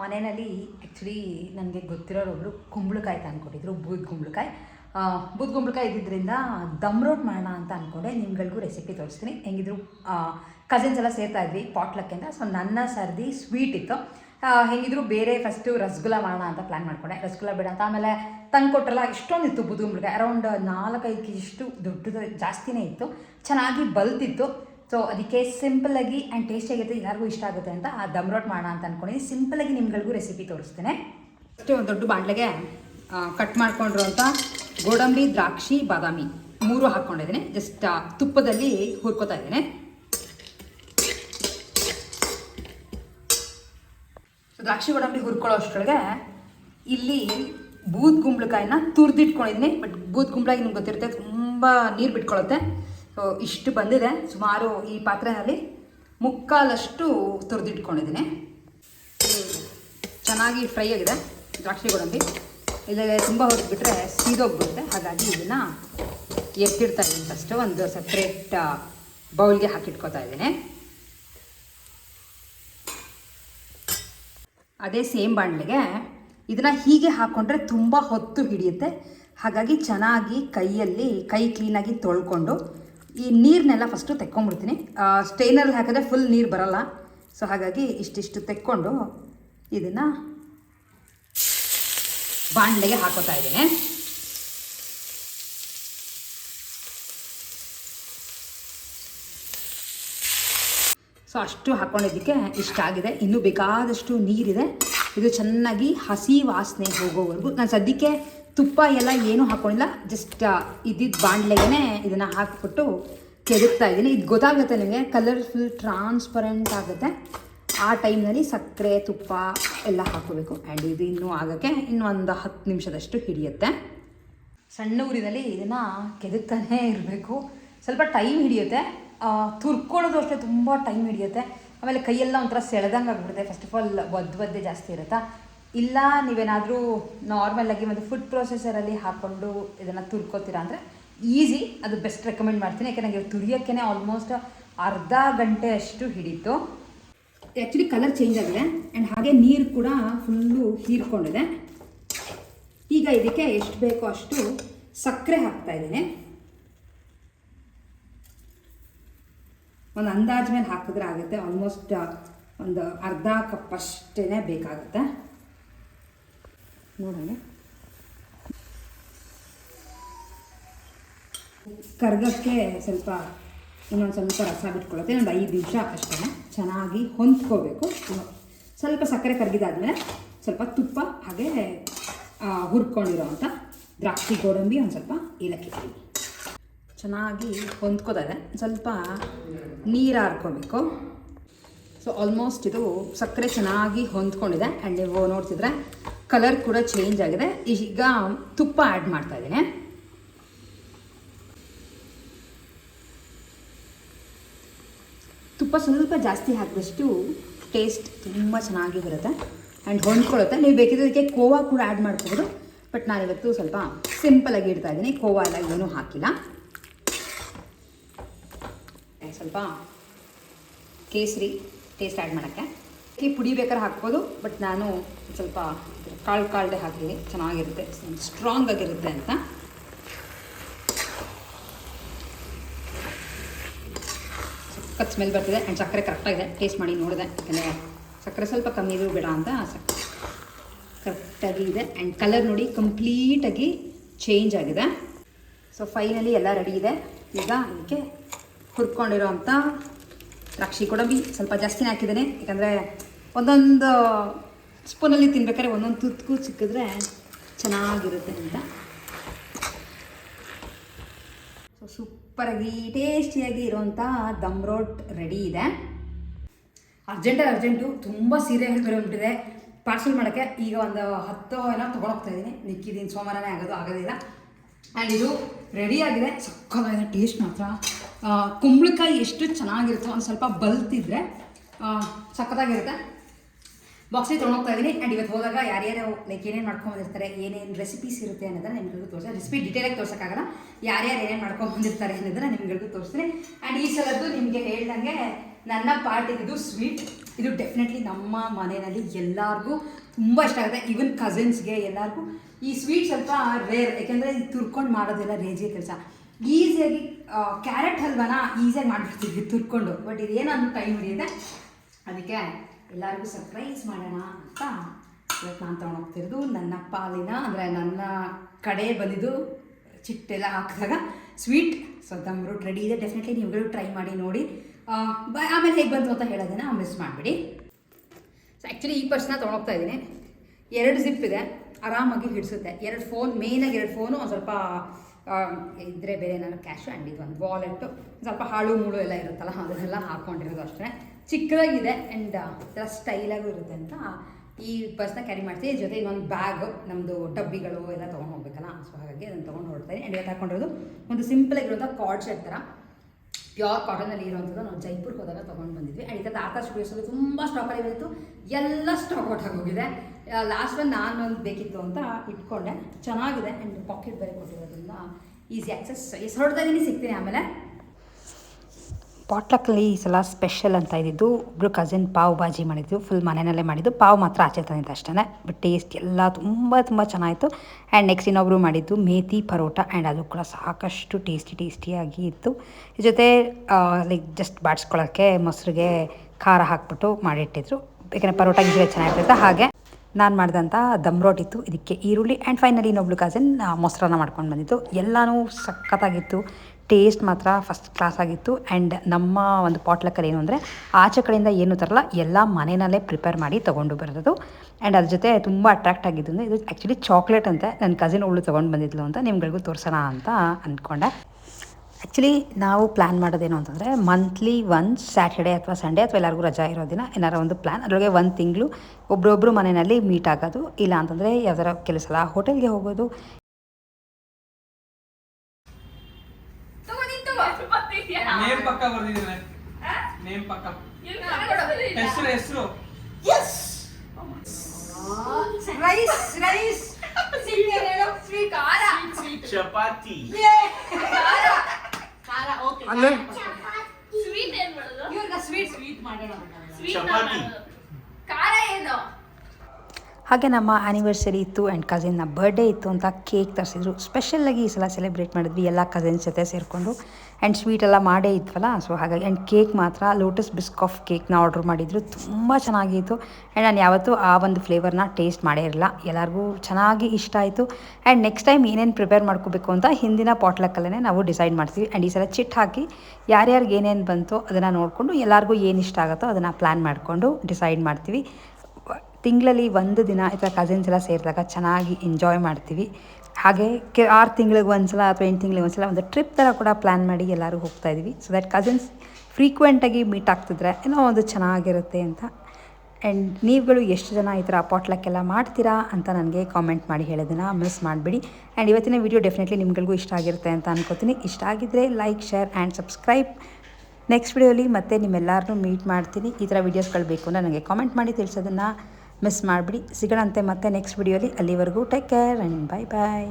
ಮನೆಯಲ್ಲಿ ಆ್ಯಕ್ಚುಲಿ ನನಗೆ ಗೊತ್ತಿರೋರೊಬ್ಬರು ಕುಂಬಳಕಾಯಿ ತಂದ್ಕೊಟ್ಟಿದ್ರು, ಬೂದ್ ಕುಂಬಳಕಾಯಿ. ಬೂದ್ ಕುಂಬಳಕಾಯಿ ಇದ್ದಿದ್ದರಿಂದ ದಮ್ ರೋಟ್ ಮಾಡೋಣ ಅಂತ ಅಂದ್ಕೊಂಡೆ ನಿಮ್ಗಳಿಗೂ ರೆಸಿಪಿ ತೋರಿಸ್ತೀನಿ. ಹೆಂಗಿದ್ರು ಕಸಿನ್ಸ್ ಎಲ್ಲ ಸೇರ್ತಾ ಇದ್ವಿ ಪಾಟ್ಲಕ್ಕೆ ಅಂತ ಸೊ ನನ್ನ ಸರ್ದಿ ಸ್ವೀಟ್ ಇತ್ತು. ಹೆಂಗಿದ್ರು ಬೇರೆ ಫಸ್ಟು ರಸಗುಲ್ಲ ಮಾಡೋಣ ಅಂತ ಪ್ಲ್ಯಾನ್ ಮಾಡ್ಕೊಂಡೆ. ರಸಗುಲ್ಲ ಬೇಡ ಅಂತ ಆಮೇಲೆ ತಂದ್ಕೊಟ್ರಲ್ಲ, ಇಷ್ಟೊಂದು ಇತ್ತು ಬೂದ್ ಕುಂಬಳಕಾಯಿ. ಅರೌಂಡ್ ನಾಲ್ಕೈದು ಕೆ ಜಿಷ್ಟು ದೊಡ್ಡದು ಜಾಸ್ತಿನೇ ಇತ್ತು. ಚೆನ್ನಾಗಿ ಬಲ್ತಿತ್ತು. ಸೊ ಅದಕ್ಕೆ ಸಿಂಪಲಾಗಿ ಆ್ಯಂಡ್ ಟೇಸ್ಟಿಯಾಗಿರುತ್ತೆ ಎಲ್ಲರಿಗೂ ಇಷ್ಟ ಆಗುತ್ತೆ ಅಂತ ಆ ದಮ್ ರೋಟ್ ಮಾಡೋಣ ಅಂತ ಅಂದ್ಕೊಂಡಿದ್ದೀನಿ ಸಿಂಪಲಾಗಿ ನಿಮ್ಗಳಿಗೂ ರೆಸಿಪಿ ತೋರಿಸ್ತೇನೆ. ಅಷ್ಟೇ ಒಂದು ದೊಡ್ಡ ಬಾಂಡ್ಲೆಗೆ ಕಟ್ ಮಾಡ್ಕೊಂಡಿರುವಂಥ ಗೋಡಂಬಿ, ದ್ರಾಕ್ಷಿ, ಬಾದಾಮಿ ಮೂರು ಹಾಕ್ಕೊಂಡಿದ್ದೀನಿ. ಜಸ್ಟ್ ತುಪ್ಪದಲ್ಲಿ ಹುರ್ಕೋತಾ ಇದ್ದೀನಿ. ದ್ರಾಕ್ಷಿ, ಗೋಡಂಬಿ ಹುರ್ಕೊಳ್ಳೋ ಅಷ್ಟೊಳಗೆ ಇಲ್ಲಿ ಬೂದ್ ಕುಂಬಳಕಾಯಿನ ತುರಿದಿಟ್ಕೊಂಡಿದ್ದೀನಿ. ಬಟ್ ಬೂದ್ ಕುಂಬಳಕಾಯಿ ನಿಮ್ಗೆ ಗೊತ್ತಿರುತ್ತೆ, ತುಂಬ ನೀರು ಬಿಟ್ಕೊಳ್ಳುತ್ತೆ ಸೊ ಇಷ್ಟು ಬಂದಿದೆ. ಸುಮಾರು ಈ ಪಾತ್ರೆನಲ್ಲಿ ಮುಕ್ಕಾಲಷ್ಟು ತುರಿದಿಟ್ಕೊಂಡಿದ್ದೀನಿ. ಚೆನ್ನಾಗಿ ಫ್ರೈ ಆಗಿದೆ, ದ್ರಾಕ್ಷಿ ಗೋಡಂಬಿ. ಇಲ್ಲದೆ ತುಂಬ ಹೊರಟ್ಬಿಟ್ರೆ ಸೀದೋಗ್ಬಿಡುತ್ತೆ. ಹಾಗಾಗಿ ಇದನ್ನು ಎತ್ತಿಡ್ತಾ ಇದ್ದೀನಿ. ಫಸ್ಟು ಒಂದು ಸಪ್ರೇಟ್ ಬೌಲ್ಗೆ ಹಾಕಿಟ್ಕೋತಾ ಇದ್ದೀನಿ. ಅದೇ ಸೇಮ್ ಬಾಣಲೆಗೆ ಇದನ್ನು ಹೀಗೆ ಹಾಕ್ಕೊಂಡ್ರೆ ತುಂಬ ಹೊತ್ತು ಹಿಡಿಯುತ್ತೆ. ಹಾಗಾಗಿ ಚೆನ್ನಾಗಿ ಕೈಯಲ್ಲಿ, ಕೈ ಕ್ಲೀನಾಗಿ ತೊಳ್ಕೊಂಡು ಈ ನೀರನ್ನೆಲ್ಲ ಫಸ್ಟು ತೆಕ್ಕೊಂಡ್ಬಿಡ್ತೀನಿ. ಸ್ಟೈನಲ್ಲಿ ಹಾಕಿದ್ರೆ ಫುಲ್ ನೀರು ಬರಲ್ಲ. ಸೊ ಹಾಗಾಗಿ ಇಷ್ಟಿಷ್ಟು ತೆಕ್ಕೊಂಡು ಇದನ್ನು ಬಾಣಲೆಗೆ ಹಾಕೋತಾ ಇದ್ದೀನಿ. ಸೊ ಅಷ್ಟು ಹಾಕ್ಕೊಂಡಿದ್ದಕ್ಕೆ ಇಷ್ಟ ಆಗಿದೆ. ಇನ್ನೂ ಬೇಕಾದಷ್ಟು ನೀರಿದೆ. ಇದು ಚೆನ್ನಾಗಿ ಹಸಿ ವಾಸನೆ ಹೋಗೋವರೆಗೂ ನಾನು ಸದ್ಯಕ್ಕೆ ತುಪ್ಪ ಎಲ್ಲ ಏನೂ ಹಾಕ್ಕೊಂಡಿಲ್ಲ ಜಸ್ಟ್ ಇದ್ದಿದ್ದು ಬಾಣಲೆಗೆ ಇದನ್ನು ಹಾಕಿಬಿಟ್ಟು ಕೆದಕ್ತಾ ಇದ್ದೀನಿ. ಇದು ಗೊತ್ತಾಗುತ್ತೆ ನಿಮಗೆ ಕಲರ್ಫುಲ್ ಟ್ರಾನ್ಸ್ಪರೆಂಟ್ ಆಗುತ್ತೆ. ಆ ಟೈಮ್ನಲ್ಲಿ ಸಕ್ಕರೆ, ತುಪ್ಪ ಎಲ್ಲ ಹಾಕೋಬೇಕು ಆ್ಯಂಡ್ ಇದು ಇನ್ನೂ ಆಗೋಕ್ಕೆ ಇನ್ನೂ ಒಂದು ಹತ್ತು ನಿಮಿಷದಷ್ಟು ಹಿಡಿಯುತ್ತೆ. ಸಣ್ಣ ಊರಿನಲ್ಲಿ ಇದನ್ನು ಕೆದಕ್ತಾನೇ ಇರಬೇಕು. ಸ್ವಲ್ಪ ಟೈಮ್ ಹಿಡಿಯುತ್ತೆ. ತುರ್ಕೊಳ್ಳೋದು ಅಷ್ಟೇ ತುಂಬ ಟೈಮ್ ಹಿಡಿಯುತ್ತೆ. ಆಮೇಲೆ ಕೈಯೆಲ್ಲ ಒಂಥರ ಸೆಳೆದಂಗೆ ಆಗ್ಬಿಡುತ್ತೆ ಫಸ್ಟ್ ಆಫ್ ಆಲ್ ಒದ್ದು ಒದ್ದೆ ಜಾಸ್ತಿ ಇರುತ್ತಾ? ಇಲ್ಲ, ನೀವೇನಾದರೂ ನಾರ್ಮಲಾಗಿ ಒಂದು ಫುಡ್ ಪ್ರೊಸೆಸರಲ್ಲಿ ಹಾಕ್ಕೊಂಡು ಇದನ್ನು ತುರ್ಕೋತೀರಾ ಅಂದರೆ ಈಸಿ ಅದು ಬೆಸ್ಟ್ ರೆಕಮೆಂಡ್ ಮಾಡ್ತೀನಿ. ಯಾಕೆ ನನಗೆ ತುರಿಯೋಕ್ಕೆ ಆಲ್ಮೋಸ್ಟ್ ಅರ್ಧ ಗಂಟೆ ಅಷ್ಟು ಹಿಡಿತು. ಆ್ಯಕ್ಚುಲಿ ಕಲರ್ ಚೇಂಜ್ ಆಗಿದೆ ಆ್ಯಂಡ್ ಹಾಗೆ ನೀರು ಕೂಡ ಫುಲ್ಲು ಹೀರ್ಕೊಂಡಿದೆ. ಈಗ ಇದಕ್ಕೆ ಎಷ್ಟು ಬೇಕೋ ಅಷ್ಟು ಸಕ್ಕರೆ ಹಾಕ್ತಾ ಇದ್ದೀನಿ. ಒಂದು ಅಂದಾಜು ಮೇಲೆ ಹಾಕಿದ್ರೆ ಆಗುತ್ತೆ. ಆಲ್ಮೋಸ್ಟ್ ಒಂದು ಅರ್ಧ ಕಪ್ ಅಷ್ಟೇ ಬೇಕಾಗುತ್ತೆ. ನೋಡೋಣ. ಕರ್ಗಕ್ಕೆ ಸ್ವಲ್ಪ ಇನ್ನೊಂದು ಸ್ವಲ್ಪ ರಸ ಬಿಟ್ಕೊಳ್ಳುತ್ತೆ ಒಂದು ಐದು ನಿಮಿಷ ಅಷ್ಟೇ. ಚೆನ್ನಾಗಿ ಹೊಂದ್ಕೋಬೇಕು. ಸ್ವಲ್ಪ ಸಕ್ಕರೆ ಕರಗಿದಾದ್ಮೇಲೆ ಸ್ವಲ್ಪ ತುಪ್ಪ, ಹಾಗೆ ಹುರ್ಕೊಂಡಿರೋ ಹುರ್ಕೊಂಡಿರೋವಂಥ ದ್ರಾಕ್ಷಿ, ಗೋಡಂಬಿ, ಒಂದು ಸ್ವಲ್ಪ ಏಲಕ್ಕಿ ಚೆನ್ನಾಗಿ ಹೊಂದ್ಕೋತಾರೆ ಸ್ವಲ್ಪ ನೀರು ಹಾರ್ಕೋಬೇಕು ಸೊ ಆಲ್ಮೋಸ್ಟ್ ಇದು ಸಕ್ಕರೆ ಚೆನ್ನಾಗಿ ಹೊಂದ್ಕೊಂಡಿದೆ. ಆ್ಯಂಡ್ ನೀವು ನೋಡ್ತಿದ್ರೆ ಕಲರ್ ಕೂಡ ಚೇಂಜ್ ಆಗಿದೆ. ಈಗ ತುಪ್ಪ ಆ್ಯಡ್ ಮಾಡ್ತಾ ಇದ್ದೀನಿ. ತುಪ್ಪ ಸ್ವಲ್ಪ ಜಾಸ್ತಿ ಹಾಕಿದಷ್ಟು ಟೇಸ್ಟ್ ತುಂಬ ಚೆನ್ನಾಗಿ ಬರುತ್ತೆ ಆ್ಯಂಡ್ ಹೊಂದ್ಕೊಳ್ಳುತ್ತೆ. ನೀವು ಬೇಕಿದ್ರೆ ಇದಕ್ಕೆ ಕೋವಾ ಕೂಡ ಆ್ಯಡ್ ಮಾಡ್ಕೋಬೋದು ಬಟ್ ನಾನು ಇವತ್ತು ಸ್ವಲ್ಪ ಸಿಂಪಲಾಗಿ ಇಡ್ತಾ ಇದ್ದೀನಿ. ಕೋವಾ ಎಲ್ಲ ಏನೂ ಹಾಕಿಲ್ಲ. ಸ್ವಲ್ಪ ಕೇಸರಿ ಟೇಸ್ಟ್ ಆ್ಯಡ್ ಮಾಡೋಕ್ಕೆ. ಈ ಪುಡಿ ಬೇಕಾದ್ರೆ ಹಾಕ್ಬೋದು. ಬಟ್ ನಾನು ಸ್ವಲ್ಪ ಕಾಳು ಕಾಳ್ದೆ ಹಾಕಿ ಚೆನ್ನಾಗಿರುತ್ತೆ ಸ್ಟ್ರಾಂಗ್ ಆಗಿರುತ್ತೆ ಅಂತ. ಸಖತ್ ಸ್ಮೆಲ್ ಬರ್ತಿದೆ ಆ್ಯಂಡ್ ಸಕ್ಕರೆ ಕರೆಕ್ಟಾಗಿದೆ ಟೇಸ್ಟ್ ಮಾಡಿ ನೋಡಿದೆ. ಯಾಕಂದರೆ ಸಕ್ಕರೆ ಸ್ವಲ್ಪ ಕಮ್ಮಿ ಇದ್ರೂ ಬೇಡ ಅಂತ ಕರೆಕ್ಟಾಗಿ ಇದೆ ಆ್ಯಂಡ್ ಕಲರ್ ನೋಡಿ ಕಂಪ್ಲೀಟಾಗಿ ಚೇಂಜ್ ಆಗಿದೆ. ಸೊ ಫೈನಲಿ ಎಲ್ಲ ರೆಡಿ ಇದೆ. ಈಗ ಇದಕ್ಕೆ ಹುರ್ಕೊಂಡಿರೋವಂಥ ದ್ರಾಕ್ಷಿ ಗೋಡಂಬಿ ಸ್ವಲ್ಪ ಜಾಸ್ತಿನೇ ಹಾಕಿದ್ದೀನಿ. ಯಾಕಂದರೆ ಒಂದೊಂದು ಸ್ಪೂನಲ್ಲಿ ತಿನ್ಬೇಕಾದ್ರೆ ಒಂದೊಂದು ತುತ್ತು ಸಿಕ್ಕಿದ್ರೆ ಚೆನ್ನಾಗಿರುತ್ತೆ ಅಂತ. ಸೊ ಸೂಪರಾಗಿ, ಟೇಸ್ಟಿಯಾಗಿ ಇರುವಂಥ ದಮ್ ರೋಟ್ ರೆಡಿ ಇದೆ. ಅರ್ಜೆಂಟಲ್ಲಿ ಅರ್ಜೆಂಟು ತುಂಬ ಸೀರೆ ಬೇರೆ ಉಂಟಿದೆ. ಪಾರ್ಸಲ್ ಮಾಡೋಕ್ಕೆ ಈಗ ಒಂದು ಹತ್ತು ಏನೋ ತೊಗೊಳೋಗ್ತಾ ಇದ್ದೀನಿ. ನಿಕ್ಕಿದ್ದೀನಿ ಸೋಮವಾರನೇ ಆಗೋದು ಆಗೋದಿಲ್ಲ ಆ್ಯಂಡ್ ಇದು ರೆಡಿ ಆಗಿದೆ. ಸಕ್ಕತ್ತಾಗಿದೆ ಟೇಸ್ಟ್ ಮಾತ್ರ. ಕುಂಬಳಕಾಯಿ ಎಷ್ಟು ಚೆನ್ನಾಗಿರುತ್ತೋ, ಒಂದು ಸ್ವಲ್ಪ ಬಲ್ತಿದ್ರೆ ಸಕ್ಕತ್ತಾಗಿರುತ್ತೆ. ಬಾಕ್ಸಿಗೆ ತೊಗೊಂಡೋಗ್ತಾ ಇದ್ದೀನಿ ಆ್ಯಂಡ್ ಇವತ್ತು ಹೋದಾಗ ಯಾರ್ಯಾರು ಲೈಕ್ ಏನೇನು ಮಾಡ್ಕೊಂಬಂದಿರ್ತಾರೆ, ಏನೇನು ರೆಸಿಪೀಸ್ ಇರುತ್ತೆ ಅನ್ನೋದನ್ನ ನಿಮ್ಗಳಿಗೂ ತೋರಿಸ್ತಾರೆ ರೆಸಿಪಿ ಡೀಟೇಲಾಗಿ ತೋರ್ಸೋಕ್ಕಾಗಲ್ಲ. ಯಾರ್ಯಾರು ಏನೇನು ಮಾಡ್ಕೊಂಬಂದಿರ್ತಾರೆ ಅನ್ನೋದನ್ನ ನಿಮ್ಗಳಿಗೂ ತೋರಿಸ್ತೀನಿ. ಆ್ಯಂಡ್ ಈ ಸಲದ್ದು ನಿಮಗೆ ಹೇಳ್ದಂಗೆ ನನ್ನ ಪಾರ್ಟ್ ಇದು ಸ್ವೀಟ್ ಇದು ಡೆಫಿನೆಟ್ಲಿ ನಮ್ಮ ಮನೆಯಲ್ಲಿ ಎಲ್ಲರಿಗೂ ತುಂಬ ಇಷ್ಟ ಆಗುತ್ತೆ. ಈವನ್ ಕಸಿನ್ಸ್ಗೆ ಎಲ್ಲರಿಗೂ. ಈ ಸ್ವೀಟ್ ಸ್ವಲ್ಪ ರೇರ್ ಯಾಕೆಂದರೆ ಇದು ತುರ್ಕೊಂಡು ಮಾಡೋದೆಲ್ಲ ರೇಜಿ ಕೆಲಸ. ಈಸಿಯಾಗಿ ಕ್ಯಾರೆಟ್ ಹಲ್ವಾನ ಈಸಿಯಾಗಿ ಮಾಡಿಬಿಡ್ತೀವಿ ತುರ್ಕೊಂಡು. ಬಟ್ ಇದು ಇದೇನಂದು ಟೈಮ್ ಹಿಡಿಯುತ್ತೆ. ಅದಕ್ಕೆ ಎಲ್ಲರಿಗೂ ಸರ್ಪ್ರೈಸ್ ಮಾಡೋಣ ಅಂತ ಇವತ್ತು ನಾನು ತೊಗೊಂಡೋಗ್ತಿರೋದು ನನ್ನ ಪಾಲಿನ, ಅಂದರೆ ನನ್ನ ಕಡೆ ಬಂದಿದ್ದು ಚಿಟ್ಟೆಲ್ಲ ಹಾಕಿದಾಗ ಸ್ವೀಟ್ ಸೊ ದಮ್ ರೆಡಿ ಇದೆ. ಡೆಫಿನೆಟ್ಲಿ ನೀವುಗಳು ಟ್ರೈ ಮಾಡಿ ನೋಡಿ. ಬ- ಆಮೇಲೆ ಹೇಗೆ ಬಂತು ಅಂತ ಹೇಳೋದನ್ನು ಮಿಸ್ ಮಾಡಿಬಿಡಿ. ಸೊ ಆ್ಯಕ್ಚುಲಿ ಈ ಪರ್ಸ್ನ ತೊಗೊಂಡೋಗ್ತಾ ಇದ್ದೀನಿ. ಎರಡು ಜಿಪ್ ಇದೆ, ಆರಾಮಾಗಿ ಹಿಡಿಸುತ್ತೆ. ಎರಡು ಫೋನ್ ಮೇಯ್ನಾಗಿ ಎರಡು ಫೋನು ಒಂದು ಸ್ವಲ್ಪ ಇದ್ದರೆ ಬೇರೆ ಏನಾದ್ರು ಕ್ಯಾಶು ಆ್ಯಂಡ್ ಒಂದು ವಾಲೆಟ್ಟು ಸ್ವಲ್ಪ ಹಾಳು, ಮೂಳು ಎಲ್ಲ ಇರುತ್ತಲ್ಲ, ಅದನ್ನೆಲ್ಲ ಹಾಕ್ಕೊಂಡಿರೋದು ಅಷ್ಟೇ. ಚಿಕ್ಕದಾಗಿದೆ ಆ್ಯಂಡ್ ಒಂಥರ ಸ್ಟೈಲಾಗೂ ಇರುತ್ತೆ ಅಂತ ಈ ಪರ್ಸ್ನ ಕ್ಯಾರಿ ಮಾಡ್ತೀನಿ ಜೊತೆ ಇನ್ನೊಂದು ಬ್ಯಾಗ್ ನಮ್ಮದು ಡಬ್ಬಿಗಳು ಎಲ್ಲ ತೊಗೊಂಡು ಹೋಗ್ಬೇಕಲ್ಲ? ಸೊ ಹಾಗಾಗಿ ಅದನ್ನು ತೊಗೊಂಡು ಹೊರಡ್ತೀನಿ ಆ್ಯಂಡ್ ಇವತ್ತು ಹಾಕೊಂಡಿರೋದು ಒಂದು ಸಿಂಪಲ್ ಆಗಿರುವಂಥ ಕಾರ್ಡ್ ಸೆಟ್ ಥರ. ಪ್ಯೂರ್ ಕಾಟನಲ್ಲಿ ಇರುವಂಥದ್ದು ನಾವು ಜೈಪುರ್ಗೆ ಹೋದಾಗ ತೊಗೊಂಡು ಬಂದಿದ್ವಿ. ಆ್ಯಂಡ್ ಇದರ ಆಕಾಶ್ ಸ್ಟುಡಿಯೋಸಲ್ಲಿ ತುಂಬ ಸ್ಟಾಕಲ್ಲಿ ಬಂದಿತ್ತು ಎಲ್ಲ ಸ್ಟಾಕ್ ಔಟ್ ಆಗೋಗಿದೆ. ಲಾಸ್ಟ್ ಒಂದು ನಾನು ಒಂದು ಬೇಕಿತ್ತು ಅಂತ ಇಟ್ಕೊಂಡೆ. ಚೆನ್ನಾಗಿದೆ. ಆ್ಯಂಡ್ ಪಾಕೆಟ್ ಬೇರೆ ಕೊಟ್ಟಿರೋದ್ರಿಂದ ಈಸಿ ಆಕ್ಸೆಸ್ ಎಸ್ ಹೊಡೆದಾಗಿನೇ ಸಿಗ್ತೀನಿ ಆಮೇಲೆ. ಪಾಟ್ಲಕ್ಕಲ್ಲಿ ಈ ಸಲ ಸ್ಪೆಷಲ್ ಅಂತ ಇದ್ದಿದ್ದು ಒಬ್ಬರು ಕಸಿನ್ ಪಾವ್ ಬಾಜಿ ಮಾಡಿದ್ದು ಫುಲ್ ಮನೆಯಲ್ಲೇ ಮಾಡಿದ್ದು. ಪಾವ್ ಮಾತ್ರ ಆಚೆ ತಂದಿದ್ದು ಅಷ್ಟೇ ಬಟ್ ಟೇಸ್ಟ್ ಎಲ್ಲ ತುಂಬ ತುಂಬ ಚೆನ್ನಾಗಿತ್ತು. ಆ್ಯಂಡ್ ನೆಕ್ಸ್ಟ್ ಇನ್ನೊಬ್ಬರು ಮಾಡಿದ್ದು ಮೇತಿ ಪರೋಟ ಆ್ಯಂಡ್ ಅದು ಕೂಡ ಸಾಕಷ್ಟು ಟೇಸ್ಟಿ ಟೇಸ್ಟಿಯಾಗಿ ಇತ್ತು. ಜೊತೆ ಲೈಕ್ ಜಸ್ಟ್ ಬಾಡಿಸ್ಕೊಳ್ಳೋಕ್ಕೆ ಮೊಸರಿಗೆ ಖಾರ ಹಾಕ್ಬಿಟ್ಟು ಮಾಡಿಟ್ಟಿದ್ರು. ಯಾಕಂದರೆ ಪರೋಟ ಗಿಜೆ ಚೆನ್ನಾಗಿರ್ತೈತೆ, ಹಾಗೆ ನಾನು ಮಾಡಿದಂಥ ದಮ್ ರೋಟಿತ್ತು ಇದಕ್ಕೆ ಈರುಳ್ಳಿ ಆ್ಯಂಡ್ ಫೈನಲಿ ಇನ್ನೊಬ್ಳು ಕಸಿನ್ ಮೊಸರನ್ನ ಮಾಡ್ಕೊಂಡು ಬಂದಿತ್ತು ಎಲ್ಲನೂ ಸಖತ್ತಾಗಿತ್ತು. ಟೇಸ್ಟ್ ಮಾತ್ರ ಫಸ್ಟ್ ಕ್ಲಾಸ್ ಆಗಿತ್ತು. ಆ್ಯಂಡ್ ನಮ್ಮ ಒಂದು ಪಾಟ್ಲಕ್ಕಲ್ಲಿ ಏನು ಅಂದರೆ, ಆಚೆ ಕಡೆಯಿಂದ ಏನು ತರಲ್ಲ, ಎಲ್ಲ ಮನೆಯಲ್ಲೇ ಪ್ರಿಪೇರ್ ಮಾಡಿ ತೊಗೊಂಡು ಬರೋದು. ಆ್ಯಂಡ್ ಅದ್ರ ಜೊತೆ ತುಂಬ ಅಟ್ರಾಕ್ಟ್ ಆಗಿದ್ದು ಇದು ಆ್ಯಕ್ಚುಲಿ ಚಾಕ್ಲೇಟ್ ಅಂತೆ. ನನ್ನ ಕಸಿನ್ ಅವಳು ತೊಗೊಂಡು ಬಂದಿದ್ಲು ಅಂತ ನಿಮ್ಗಳಿಗೂ ತೋರಿಸೋಣ ಅಂತ ಅಂದ್ಕೊಂಡೆ ಆ್ಯಕ್ಚುಲಿ ನಾವು ಪ್ಲ್ಯಾನ್ ಮಾಡೋದೇನು ಅಂತಂದರೆ ಮಂತ್ಲಿ ಒನ್ ಸ್ಯಾಟರ್ಡೆ ಅಥವಾ ಸಂಡೇ ಅಥವಾ ಎಲ್ಲರಿಗೂ ರಜಾ ಇರೋ ದಿನ ಏನಾರ ಒಂದು ಪ್ಲ್ಯಾನ್ ಅದ್ರೊಳಗೆ ಒಂದು ತಿಂಗಳು ಒಬ್ಬರೊಬ್ಬರು ಮನೆಯಲ್ಲಿ ಮೀಟ್ ಆಗೋದು. ಇಲ್ಲ ಅಂತಂದರೆ ಯಾವ್ದಾರ ಕೆಲಸ ಹೋಟೆಲ್ಗೆ ಹೋಗೋದು. ನೇಮ್ ಪಕ್ಕ ಬರ್ದಿದ್ದೀನಿ ನೇಮ್ ಪಕ್ಕ. ಹೆಸರು ಹೆಸರು. Yes rice rice chapati sweet ಏನ್ ಮಾಡೋದು ಸ್ವೀಟ್ ಸ್ವೀಟ್ ಮಾಡೋಣ. ಸ್ವೀಟ್ ಚಪಾತಿ. ಖಾರ ಏನು? ಹಾಗೆ ನಮ್ಮ ಆ್ಯನಿವರ್ಸರಿ ಇತ್ತು ಆ್ಯಂಡ್ ಕಸಿನ್ನ ಬರ್ಡೇ ಇತ್ತು ಅಂತ ಕೇಕ್ ತರಿಸಿದ್ರು. ಸ್ಪೆಷಲ್ಲಾಗಿ ಈ ಸಲ ಸೆಲೆಬ್ರೇಟ್ ಮಾಡಿದ್ವಿ, ಎಲ್ಲ ಕಸಿನ್ಸ್ ಜೊತೆ ಸೇರಿಕೊಂಡು. ಆ್ಯಂಡ್ ಸ್ವೀಟ್ ಎಲ್ಲ ಮಾಡೇ ಇತ್ತಲ್ಲ ಸೊ ಹಾಗಾಗಿ ಆ್ಯಂಡ್ ಕೇಕ್ ಮಾತ್ರ ಲೋಟಸ್ ಬಿಸ್ಕಾಫ್ ಕೇಕ್ನ ಆರ್ಡ್ರ್ ಮಾಡಿದ್ರು. ತುಂಬ ಚೆನ್ನಾಗಿತ್ತು. ಆ್ಯಂಡ್ ನಾನು ಯಾವತ್ತೂ ಆ ಒಂದು ಫ್ಲೇವರ್ನ ಟೇಸ್ಟ್ ಮಾಡೇ ಇರಲಿಲ್ಲ ಎಲ್ಲರಿಗೂ ಚೆನ್ನಾಗಿ ಇಷ್ಟ ಆಯಿತು. ಆ್ಯಂಡ್ ನೆಕ್ಸ್ಟ್ ಟೈಮ್ ಏನೇನು ಪ್ರಿಪೇರ್ ಮಾಡ್ಕೋಬೇಕು ಅಂತ ಹಿಂದಿನ ಪಾಟ್ಲಕ್ಕಲ್ಲೇ ನಾವು ಡಿಸೈಡ್ ಮಾಡ್ತೀವಿ. ಆ್ಯಂಡ್ ಈ ಸಲ ಚಿಟ್ ಹಾಕಿ ಯಾರ್ಯಾರಿಗೆ ಏನೇನು ಬಂತೋ ಅದನ್ನು ನೋಡಿಕೊಂಡು ಎಲ್ಲರಿಗೂ ಏನು ಇಷ್ಟ ಆಗುತ್ತೋ ಅದನ್ನು ಪ್ಲ್ಯಾನ್ ಮಾಡಿಕೊಂಡು ಡಿಸೈಡ್ ಮಾಡ್ತೀವಿ. ತಿಂಗಳಲ್ಲಿ ಒಂದು ದಿನ ಈ ಥರ ಕಸಿನ್ಸ್ ಎಲ್ಲ ಸೇರಿದಾಗ ಚೆನ್ನಾಗಿ ಎಂಜಾಯ್ ಮಾಡ್ತೀವಿ. ಹಾಗೆ ಕೆ ಆರು ತಿಂಗಳಿಗೆ ಒಂದ್ಸಲ ಅಥವಾ ಎಂಟು ತಿಂಗಳಿಗೆ ಒಂದ್ಸಲ ಒಂದು ಟ್ರಿಪ್ ಥರ ಕೂಡ ಪ್ಲ್ಯಾನ್ ಮಾಡಿ ಎಲ್ಲರೂ ಹೋಗ್ತಾ ಇದ್ವಿ. ಸೊ ದ್ಯಾಟ್ ಕಸಿನ್ಸ್ ಫ್ರೀಕ್ವೆಂಟಾಗಿ ಮೀಟ್ ಆಗ್ತಿದ್ರೆ ಏನೋ ಒಂದು ಚೆನ್ನಾಗಿರುತ್ತೆ ಅಂತ. ಆ್ಯಂಡ್ ನೀವುಗಳು ಎಷ್ಟು ಜನ ಈ ಥರ ಪಾಟ್ಲಕ್ಕೆಲ್ಲ ಮಾಡ್ತೀರಾ ಅಂತ ನನಗೆ ಕಾಮೆಂಟ್ ಮಾಡಿ ಹೇಳೋದನ್ನು ಮಿಸ್ ಮಾಡಿಬಿಡಿ. ಆ್ಯಂಡ್ ಇವತ್ತಿನ ವಿಡಿಯೋ ಡೆಫಿನೆಟ್ಲಿ ನಿಮ್ಗಳಿಗೂ ಇಷ್ಟ ಆಗಿರುತ್ತೆ ಅಂತ ಅನ್ಕೋತೀನಿ. ಇಷ್ಟ ಆಗಿದ್ದರೆ like share and subscribe next ವಿಡಿಯೋಲಿ ಮತ್ತೆ ನಿಮ್ಮೆಲ್ಲರನ್ನೂ ಮೀಟ್ ಮಾಡ್ತೀನಿ. ಈ ಥರ ವೀಡಿಯೋಸ್ಗಳು ಬೇಕು ಅಂತ ನನಗೆ ಕಾಮೆಂಟ್ ಮಾಡಿ ತಿಳಿಸೋದನ್ನು ಮಿಸ್ ಮಾಡಿಬಿಡಿ ಸಿಗೋಣಂತೆ ಮತ್ತೆ ನೆಕ್ಸ್ಟ್ ವಿಡಿಯೋಲಿ ಅಲ್ಲಿವರೆಗೂ take care and bye bye